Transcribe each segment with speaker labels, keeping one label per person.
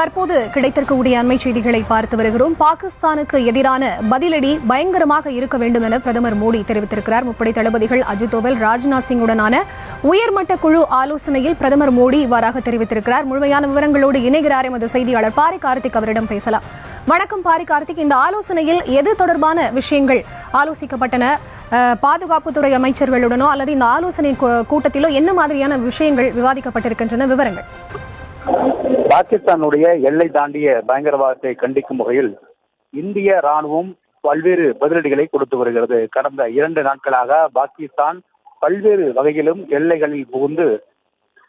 Speaker 1: தற்போது கிடைத்திருக்கக்கூடிய அண்மை செய்திகளை பார்த்து வருகிறோம். பாகிஸ்தானுக்கு எதிரான பதிலடி பயங்கரமாக இருக்க வேண்டும் என பிரதமர் மோடி தெரிவித்திருக்கிறார். முப்படை தளபதிகள் அஜித் தோவல் ராஜ்நாத் சிங்குடனான உயர்மட்ட குழு ஆலோசனையில் பிரதமர் மோடி இவ்வாறாக தெரிவித்திருக்கிறார். முழுமையான விவரங்களோடு இணைகிறார் எமது செய்தியாளர் பாரி கார்த்திக் அவரிடம் பேசலாம். வணக்கம் பாரி கார்த்திக். இந்த ஆலோசனையில் எது தொடர்பான விஷயங்கள் ஆலோசிக்கப்பட்டன? அஹ், பாதுகாப்புத்துறை அமைச்சர்களுடனோ அல்லது இந்த ஆலோசனை கூட்டத்திலோ என்ன மாதிரியான விஷயங்கள் விவாதிக்கப்பட்டிருக்கின்றன? விவரங்கள்.
Speaker 2: பாகிஸ்தானுடைய எல்லை தாண்டிய பயங்கரவாதத்தை கண்டிக்கும் வகையில் இந்திய ராணுவம் பல்வேறு பதிலடிகளை கொடுத்து வருகிறது. கடந்த இரண்டு நாட்களாக பாகிஸ்தான் பல்வேறு வகையிலும் எல்லைகளில் புகுந்து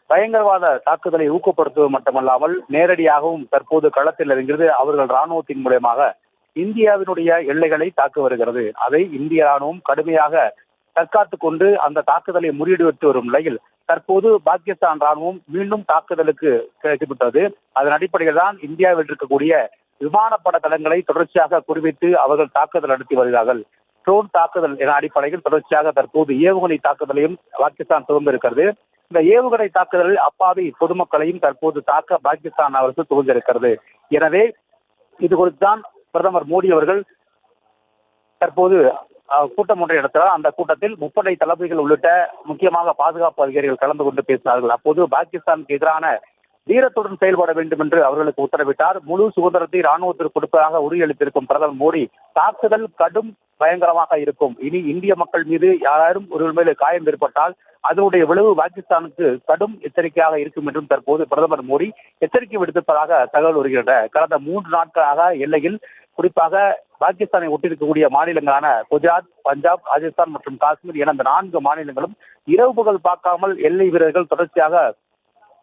Speaker 2: பயங்கரவாத தாக்குதலை ஊக்கப்படுத்துவது மட்டுமல்லாமல் நேரடியாகவும் தற்போது களத்தில் இறங்கிறது அவர்கள் ராணுவத்தின் மூலயமாக இந்தியாவினுடைய எல்லைகளை தாக்க வருகிறது. அதை இந்திய ராணுவம் கடுமையாக தற்காத்துக் கொண்டு அந்த தாக்குதலை முறியடித்து வரும் நிலையில் தற்போது பாகிஸ்தான் ராணுவம் மீண்டும் தாக்குதலுக்கு கிடைத்துவிட்டது அதன் அடிப்படையில் தான் இந்தியாவில் இருக்கக்கூடிய விமானப்பட தளங்களை தொடர்ச்சியாக குறிவித்து அவர்கள் தாக்குதல் நடத்தி வருகிறார்கள். ட்ரோன் தாக்குதல் என அடிப்படையில் தொடர்ச்சியாக தற்போது ஏவுகணை தாக்குதலையும் பாகிஸ்தான் துவங்கிருக்கிறது இந்த ஏவுகணை தாக்குதலில் அப்பாவி பொதுமக்களையும் தற்போது தாக்க பாகிஸ்தான் அரசு துவங்கிருக்கிறது எனவே இது குறித்து தான் பிரதமர் மோடி அவர்கள் தற்போது கூட்டம் ஒன்றை நடத்தினார் அந்த கூட்டத்தில் முப்படை தளபதிகள் உள்ளிட்ட முக்கியமாக பாதுகாப்பு அதிகாரிகள் கலந்து கொண்டு பேசினார்கள். அப்போது பாகிஸ்தானுக்கு எதிரான வீரத்துடன் செயல்பட வேண்டும் என்று அவர்களுக்கு உத்தரவிட்டார். முழு சுதந்திரத்தை ராணுவத்திற்கு கொடுப்பதாக உறுதியளித்திருக்கும் பிரதமர் மோடி தாக்குதல் கடும் பயங்கரமாக இருக்கும். இனி இந்திய மக்கள் மீது யாரும் ஒருவர் மேலே காயம் ஏற்பட்டால் அதனுடைய விளைவு பாகிஸ்தானுக்கு கடும் எச்சரிக்கையாக இருக்கும் என்றும் தற்போது பிரதமர் மோடி எச்சரிக்கை விடுத்திருப்பதாக தகவல் வருகின்றன. கடந்த மூன்று நாட்களாக எல்லையில் குறிப்பாக பாகிஸ்தானை ஒட்டிருக்கக்கூடிய மாநிலங்களான குஜராத் பஞ்சாப் ராஜஸ்தான் மற்றும் காஷ்மீர் என அந்த நான்கு மாநிலங்களும் இரவு பகல் பார்க்காமல் எல்லை வீரர்கள் தொடர்ச்சியாக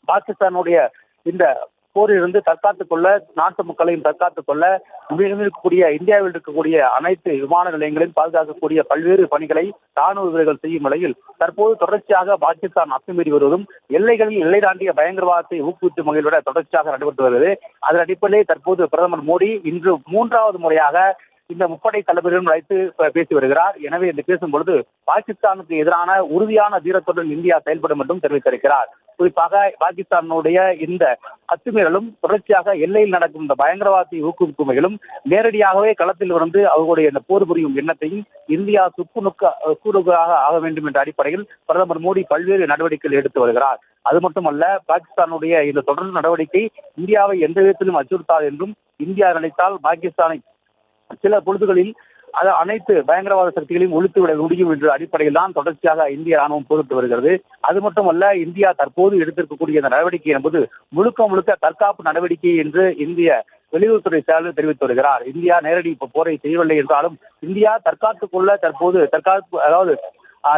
Speaker 2: பாகிஸ்தானுடைய இந்த போரிலிருந்து தற்காத்துக் கொள்ள நாட்டு மக்களையும் தற்காத்துக் கொள்ள இருக்கக்கூடிய இந்தியாவில் இருக்கக்கூடிய அனைத்து விமான நிலையங்களையும் பாதுகாக்கக்கூடிய பல்வேறு பணிகளை ராணுவ வீரர்கள் செய்யும் நிலையில் தற்போது தொடர்ச்சியாக பாகிஸ்தான் அத்துமீறி வருவதும் எல்லைகளில் எல்லை தாண்டிய பயங்கரவாதத்தை ஊக்குவித்து விட தொடர்ச்சியாக நடைபெற்று வருகிறது. அதன் அடிப்படையில் தற்போது பிரதமர் மோடி இன்று மூன்றாவது முறையாக இந்த முப்படை தளபதிகளும் அழைத்து பேசி வருகிறார். எனவே இந்த பேசும் பொழுது பாகிஸ்தானுக்கு எதிரான உறுதியான தீரத்துடன் இந்தியா செயல்படும் என்றும் தெரிவித்திருக்கிறார். குறிப்பாக பாகிஸ்தானுடைய இந்த அத்துமீறலும் தொடர்ச்சியாக எல்லையில் நடக்கும் இந்த பயங்கரவாதத்தை ஊக்குவிக்கும் வகையிலும் நேரடியாகவே களத்தில் இருந்து அவர்களுடைய இந்த போர் புரியும் எண்ணத்தையும் இந்தியா சுக்குநுக்க கூறுகளாக ஆக வேண்டும் என்ற அடிப்படையில் பிரதமர் மோடி பல்வேறு நடவடிக்கைகள் எடுத்து வருகிறார். அது மட்டுமல்ல பாகிஸ்தானுடைய இந்த தொடர் நடவடிக்கை இந்தியாவை எந்த விதத்திலும் அச்சுறுத்தாது என்றும் இந்தியா நினைத்தால் பாகிஸ்தானை சில பொழுதுகளில் அது அனைத்து பயங்கரவாத சக்திகளையும் ஒழித்துவிட முடியும் என்ற அடிப்படையில் தான் தொடர்ச்சியாக இந்திய ராணுவம் பொறுத்து வருகிறது. அது மட்டுமல்ல இந்தியா தற்போது எடுத்திருக்கக்கூடிய இந்த நடவடிக்கை என்பது முழுக்க முழுக்க தற்காப்பு நடவடிக்கை என்று இந்திய வெளியுறவுத்துறை செயலர் தெரிவித்து வருகிறார். இந்தியா நேரடி போரை செய்யவில்லை என்றாலும் இந்தியா தற்காத்துக் கொள்ள தற்போது தற்காப்பு அதாவது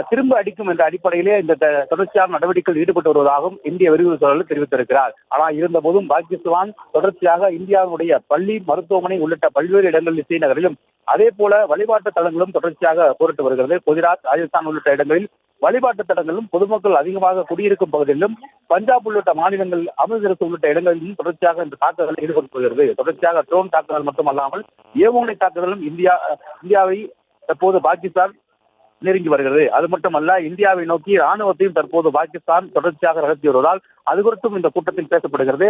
Speaker 2: திரும்ப அடிக்கும் என்ற அடிப்படையிலே இந்த தொடர்ச்சியான நடவடிக்கையில் ஈடுபட்டு வருவதாகவும் இந்திய வெளியுறவு செயலாளர் தெரிவித்திருக்கிறார். ஆனால் இருந்த போதும் பாகிஸ்தான் தொடர்ச்சியாக இந்தியாவுடைய பள்ளி மருத்துவமனை உள்ளிட்ட பல்வேறு இடங்களில் ஸ்ரீநகரிலும் அதே போல வழிபாட்டு தலங்களும் தொடர்ச்சியாக போரிட்டு வருகிறது. குஜராத் ராஜஸ்தான் உள்ளிட்ட இடங்களில் வழிபாட்டு தலங்களிலும் பொதுமக்கள் அதிகமாக குடியிருக்கும் பகுதியிலும் பஞ்சாப் உள்ளிட்ட மாநிலங்கள் அமிர்தசரஸ் உள்ளிட்ட இடங்களிலும் தொடர்ச்சியாக இந்த தாக்குதல் ஈடுபட்டு வருகிறது. தொடர்ச்சியாக ட்ரோன் தாக்குதல் மட்டுமல்லாமல் ஏவுகணை தாக்குதலும் இந்தியா இந்தியாவை தற்போது பாகிஸ்தான் நெருங்கி வருகிறது. அது மட்டுமல்ல இந்தியாவை நோக்கி ராணுவத்தையும் தற்போது பாகிஸ்தான் தொடர்ச்சியாக நடத்தி வருவதால் அது குறித்தும் இந்த கூட்டத்தில் பேசப்படுகிறது.